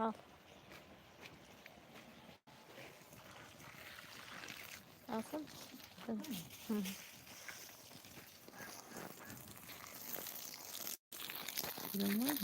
Al. Alsın. Hı. Bilen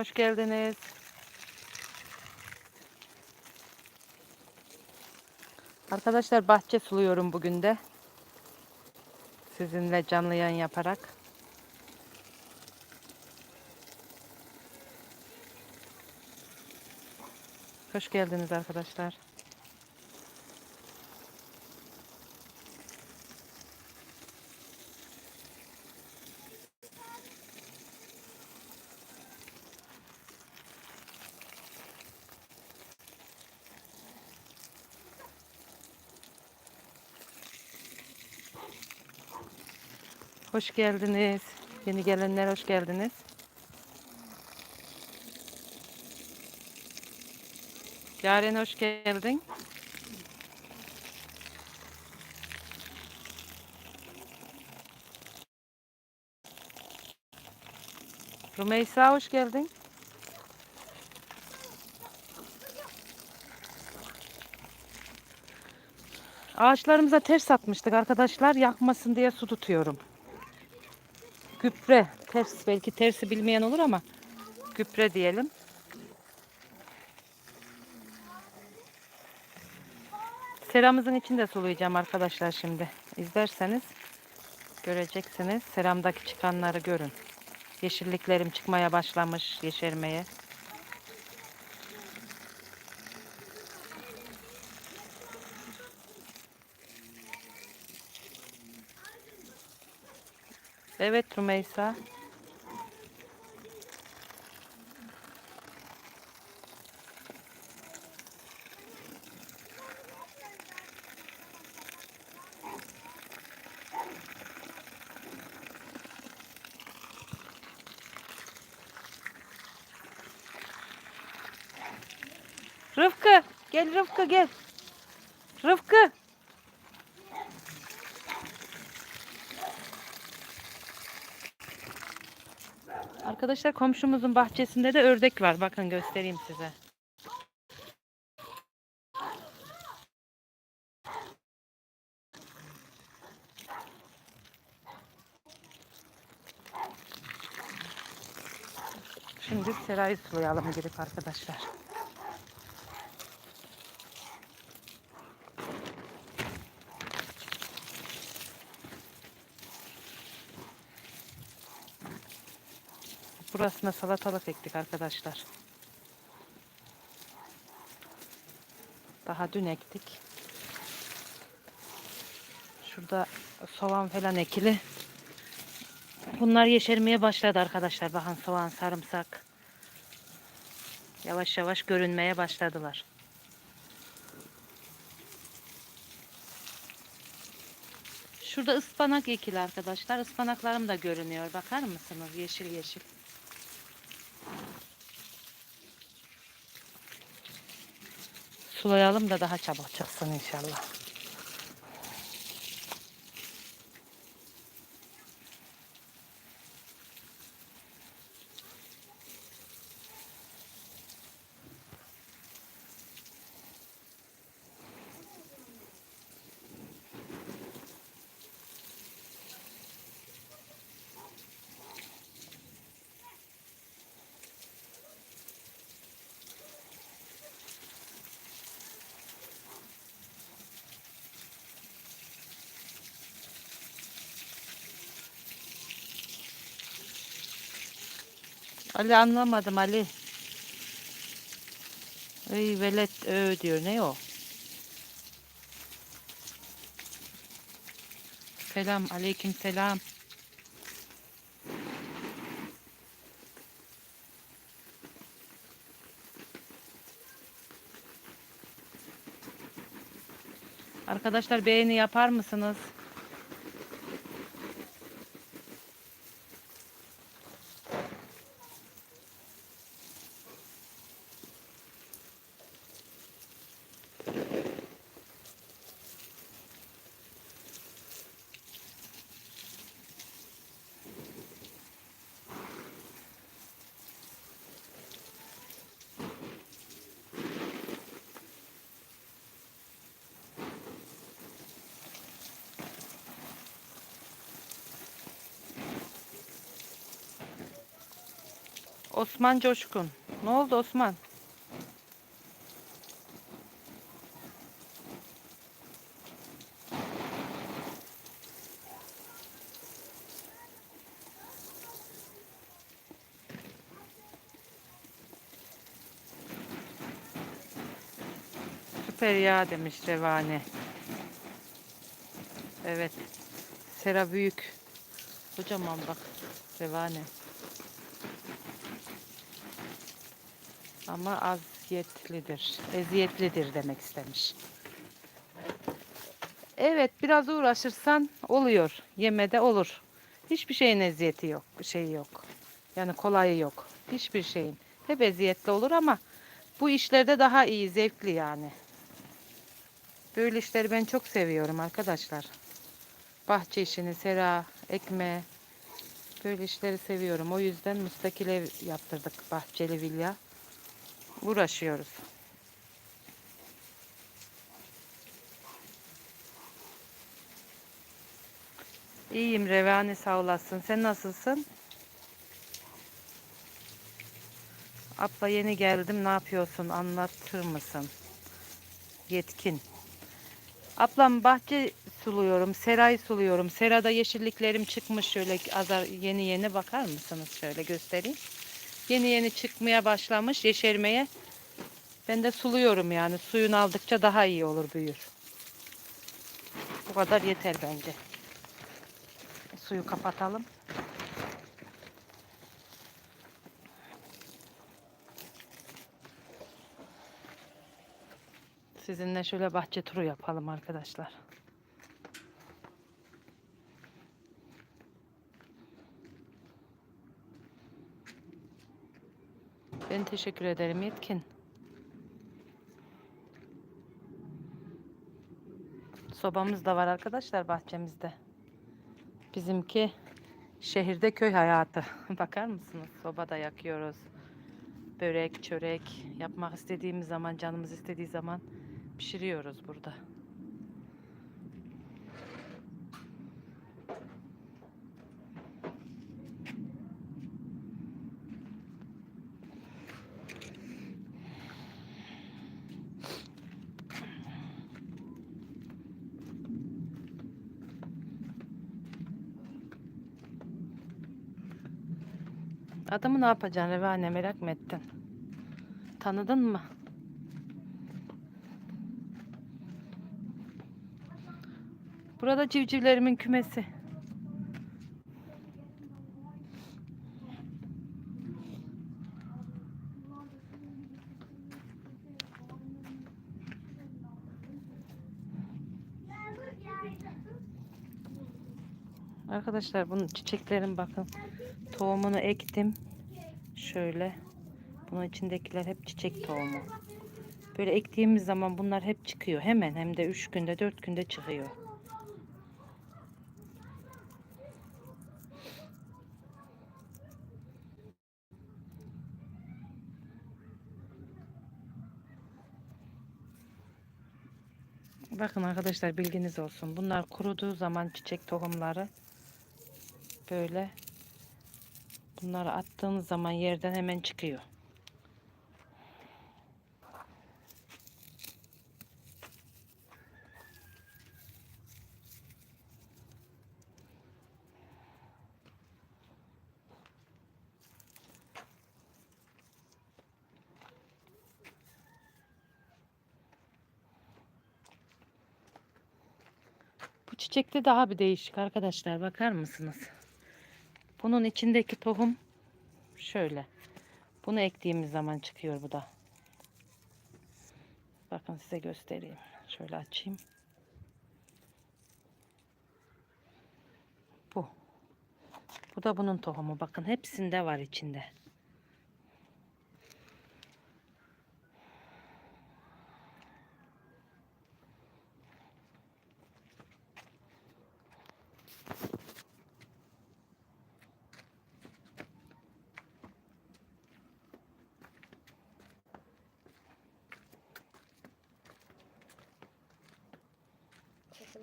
Hoş geldiniz. Arkadaşlar bahçe suluyorum bugün de. Sizinle canlı yayın yaparak. Hoş geldiniz arkadaşlar. Hoş geldiniz. Yeni gelenler hoş geldiniz. Yaren hoş geldin. Rümeysa hoş geldin. Ağaçlarımıza ters atmıştık arkadaşlar. Yakmasın diye su tutuyorum. Gübre. Ters belki tersi bilmeyen olur ama gübre diyelim. Seramızın içinde sulayacağım arkadaşlar şimdi. İzlerseniz göreceksiniz. Seramdaki çıkanları görün. Yeşilliklerim çıkmaya başlamış, yeşermeye. Evet Rümeysa. Rıfkı, gel Rıfkı gel. Rıfkı. Arkadaşlar komşumuzun bahçesinde de ördek var. Bakın göstereyim size. Şimdi serayı sulayalım girip arkadaşlar. Burasına salatalık ektik arkadaşlar. Daha dün ektik. Şurada soğan falan ekili. Bunlar yeşermeye başladı arkadaşlar. Bakın soğan, sarımsak. Yavaş yavaş görünmeye başladılar. Şurada ıspanak ekili arkadaşlar. Ispanaklarım da görünüyor. Bakar mısınız? Yeşil yeşil. Sulayalım da daha çabuk çıksın inşallah. Ali anlamadım Ali. Ey velet ö diyor. Ne o? Selam. Aleyküm selam. Arkadaşlar beğeni yapar mısınız? Osman Coşkun. Ne oldu Osman? Süper ya demiş Revane. Evet. Sera büyük. Kocaman bak. Revane. Ama aziyetlidir. Eziyetlidir demek istemiş. Evet biraz uğraşırsan oluyor. Yemede olur. Hiçbir şeyin eziyeti yok. Şey yok. Yani kolayı yok. Hiçbir şeyin. Hep eziyetli olur ama bu işlerde daha iyi, zevkli yani. Böyle işleri ben çok seviyorum arkadaşlar. Bahçe işini, sera, ekme. Böyle işleri seviyorum. O yüzden müstakil yaptırdık. Bahçeli villa uğraşıyoruz. İyiyim Revani sağ olasın. Sen nasılsın? Abla yeni geldim. Ne yapıyorsun? Anlatır mısın? Yetkin. Ablam bahçe suluyorum. Serayı suluyorum. Serada yeşilliklerim çıkmış. Şöyle azar yeni yeni bakar mısınız? Şöyle göstereyim. Yeni yeni çıkmaya başlamış, yeşermeye. Ben de suluyorum yani. Suyun aldıkça daha iyi olur, büyür. Bu kadar yeter bence. Suyu kapatalım. Sizinle şöyle bahçe turu yapalım arkadaşlar. Ben teşekkür ederim Yetkin. Sobamız da var arkadaşlar bahçemizde. Bizimki şehirde köy hayatı. Bakar mısınız? Sobada yakıyoruz. Börek, çörek yapmak istediğimiz zaman, canımız istediği zaman pişiriyoruz burada. Adamı ne yapacaksın Revane merak mı ettin? Tanıdın mı? Burada civcivlerimin kümesi. Arkadaşlar bunun çiçeklerin bakın tohumunu ektim. Şöyle. Bunun içindekiler hep çiçek tohumu. Böyle ektiğimiz zaman bunlar hep çıkıyor. Hemen hem de 3 günde 4 günde çıkıyor. Bakın arkadaşlar bilginiz olsun. Bunlar kuruduğu zaman çiçek tohumları Böyle bunları attığınız zaman yerden hemen çıkıyor. çiçekte daha bir değişik arkadaşlar bakar mısınız? Bunun içindeki tohum şöyle. Bunu ektiğimiz zaman çıkıyor bu da. Bakın size göstereyim. Şöyle açayım. Bu. Bu da bunun tohumu. Bakın hepsinde var içinde.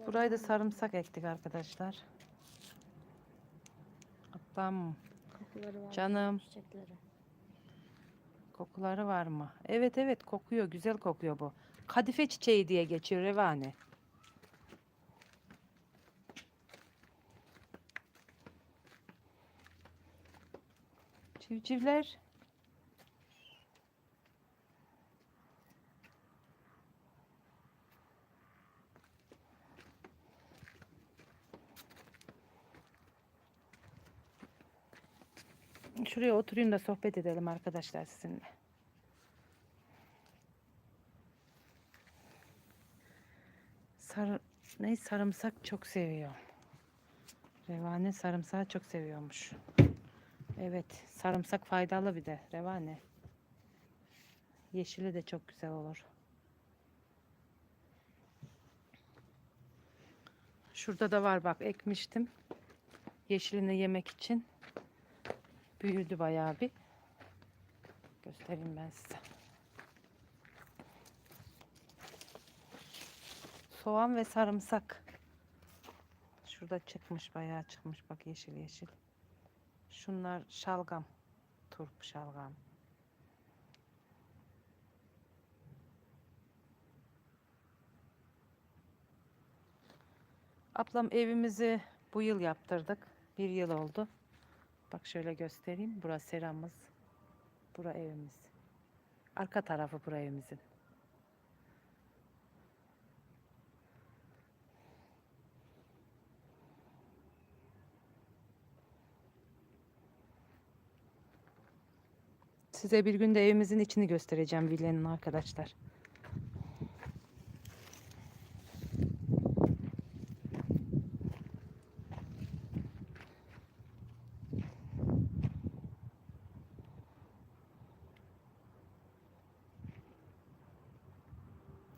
Burayı da sarımsak ektik arkadaşlar. Ablam Kokuları var. Canım. Çiçekleri. kokuları var mı? Evet evet kokuyor. Güzel kokuyor bu. Kadife çiçeği diye geçiyor Revane. Civcivler. Şuraya oturayım da sohbet edelim arkadaşlar sizinle. Sar ne sarımsak çok seviyor. Revane sarımsağı çok seviyormuş. Evet, sarımsak faydalı bir de Revane. Yeşili de çok güzel olur. Şurada da var bak ekmiştim. Yeşilini yemek için. Büyüdü bayağı bir. Göstereyim ben size. Soğan ve sarımsak. Şurada çıkmış bayağı çıkmış bak yeşil yeşil. Şunlar şalgam. Turp şalgam. Ablam evimizi bu yıl yaptırdık. Bir yıl oldu. Bak şöyle göstereyim. Burası seramız. Bura evimiz. Arka tarafı bura evimizin. Size bir gün de evimizin içini göstereceğim villanın arkadaşlar.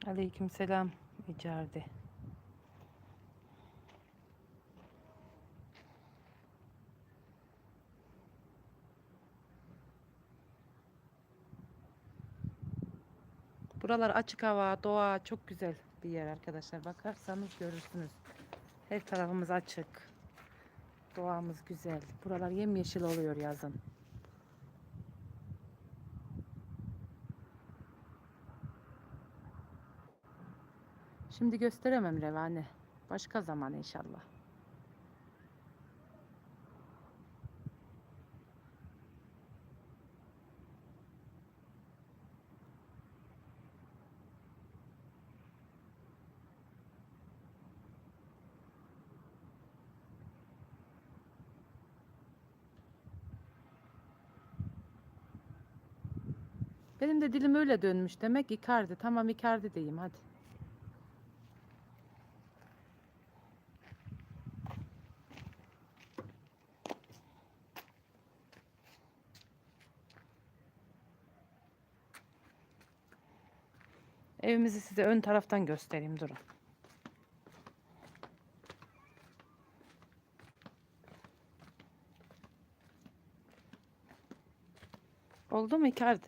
Aleykümselam Icardi. Buralar açık hava, doğa çok güzel bir yer arkadaşlar. Bakarsanız görürsünüz. Her tarafımız açık. Doğamız güzel. Buralar yemyeşil oluyor yazın. Şimdi gösteremem Revane. Başka zaman inşallah. Benim de dilim öyle dönmüş demek Icardi. Tamam Icardi diyeyim hadi. Evimizi size ön taraftan göstereyim durun. Oldu mu Icardi?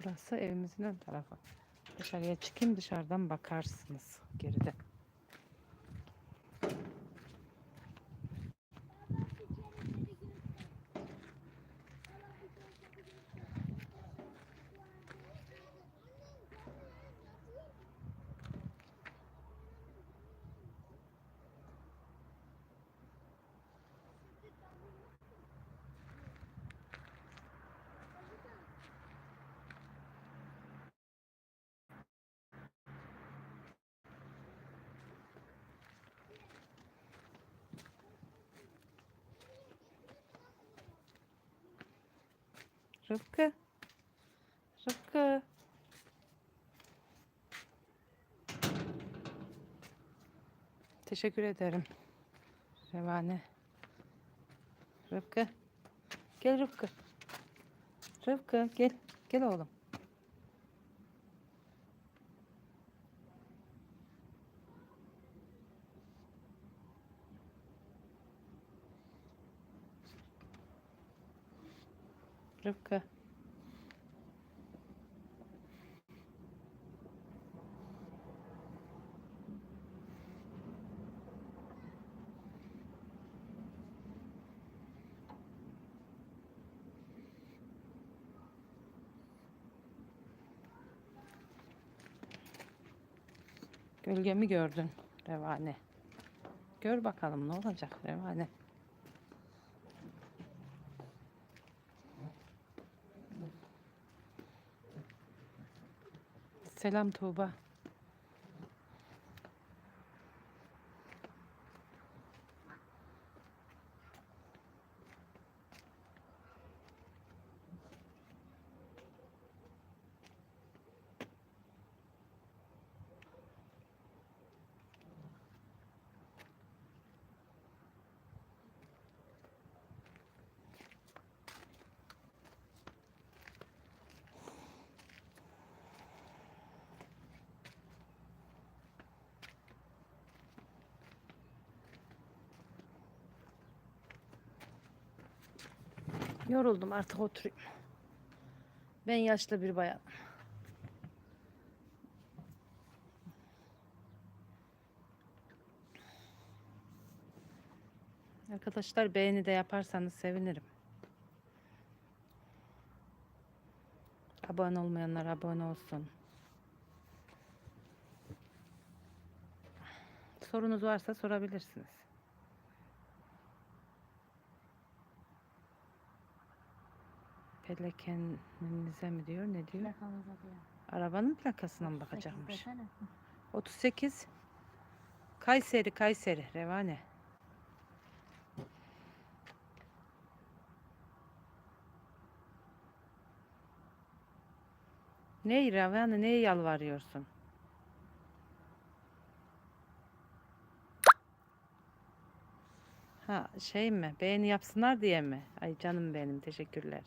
Burası evimizin ön tarafı. Dışarıya çıkayım dışarıdan bakarsınız geride. Rıfkı. Rıfkı. Teşekkür ederim. Revane. Rıfkı. Gel Rıfkı. Rıfkı gel. Gel oğlum. Rıfkı. Gölgemi gördün Revane. Gör bakalım ne olacak Revane. سلام توبه. Yoruldum artık oturayım. Ben yaşlı bir bayan. Arkadaşlar beğeni de yaparsanız sevinirim. Abone olmayanlar abone olsun. Sorunuz varsa sorabilirsiniz. Pelekeninize mi diyor ne diyor? Plakamıza diyor. Arabanın plakasına mı 38 bakacakmış? desene. 38 Kayseri Kayseri Revane. Ne Revane neye yalvarıyorsun? Ha şey mi? Beğeni yapsınlar diye mi? Ay canım benim teşekkürler.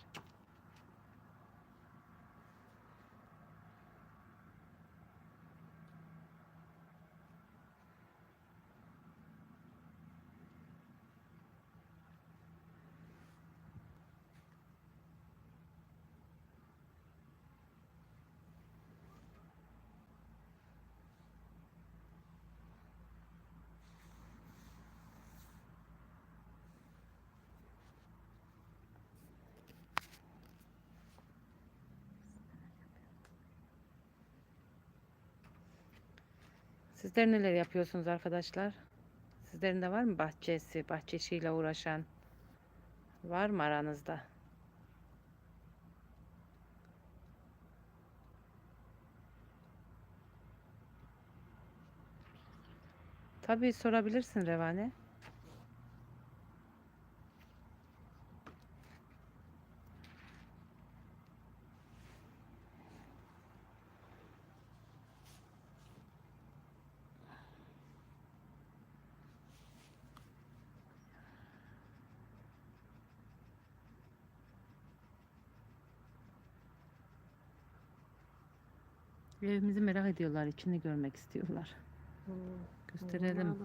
Sizler neler yapıyorsunuz arkadaşlar? Sizlerin de var mı bahçesi, bahçe işiyle uğraşan? Var mı aranızda? Tabii sorabilirsin Revane. Evimizi merak ediyorlar, içini görmek istiyorlar. Hmm. Gösterelim.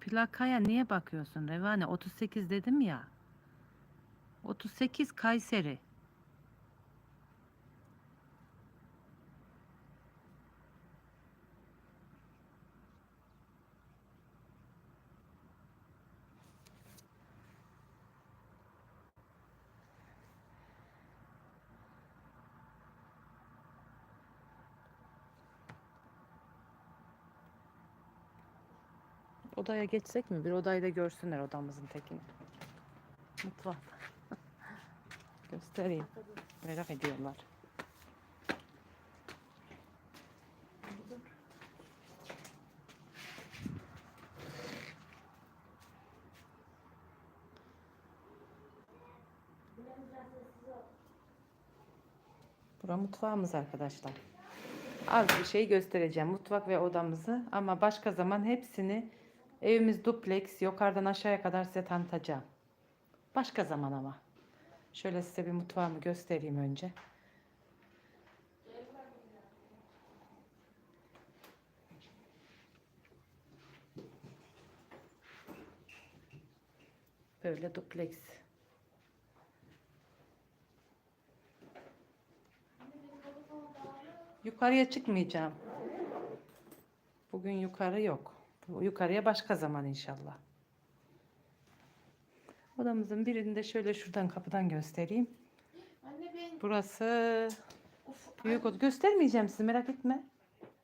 Plakaya niye bakıyorsun Revane? 38 dedim ya. 38 Kayseri. odaya geçsek mi? Bir odayı da görsünler odamızın tekini. Mutfak. Göstereyim. Merak ediyorlar. Bura mutfağımız arkadaşlar. Az bir şey göstereceğim mutfak ve odamızı ama başka zaman hepsini evimiz dupleks yukarıdan aşağıya kadar size tanıtacağım. Başka zaman ama. Şöyle size bir mutfağımı göstereyim önce. Böyle dupleks. Yukarıya çıkmayacağım. Bugün yukarı yok. Yukarıya başka zaman inşallah. Odamızın birini de şöyle şuradan kapıdan göstereyim. Anne ben Burası of, büyük oda. Göstermeyeceğim sizi merak etme.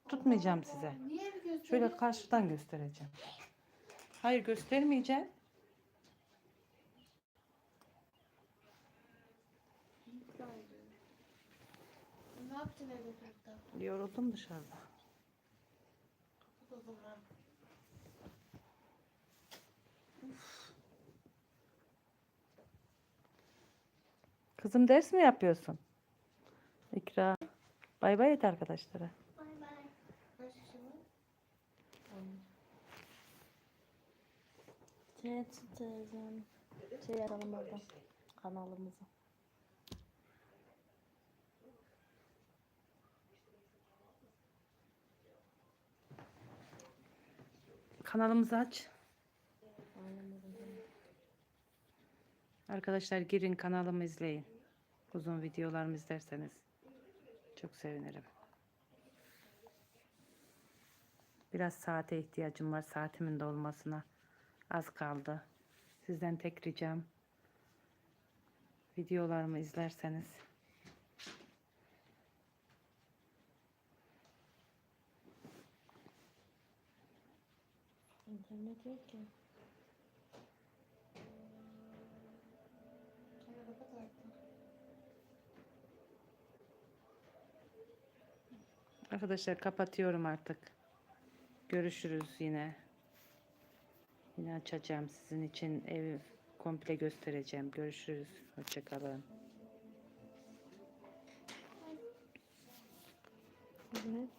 Tutmayacağım size. Şöyle karşıdan göstereceğim. Hayır göstermeyeceğim. Ne yaptın evde? Yoruldum dışarıda. O Kızım ders mi yapıyorsun? İkra. Bay bay et arkadaşlara. Bay bay. Şey tutacağım. Şey yapalım orada. Kanalımızı. Kanalımızı aç. Aynen öyle. Arkadaşlar girin kanalımı izleyin. Uzun videolarımı izlerseniz çok sevinirim. Biraz saate ihtiyacım var. Saatimin dolmasına az kaldı. Sizden tek ricam videolarımı izlerseniz İnternet yok ki. Arkadaşlar kapatıyorum artık. Görüşürüz yine. Yine açacağım sizin için evi komple göstereceğim. Görüşürüz. Hoşçakalın. Evet.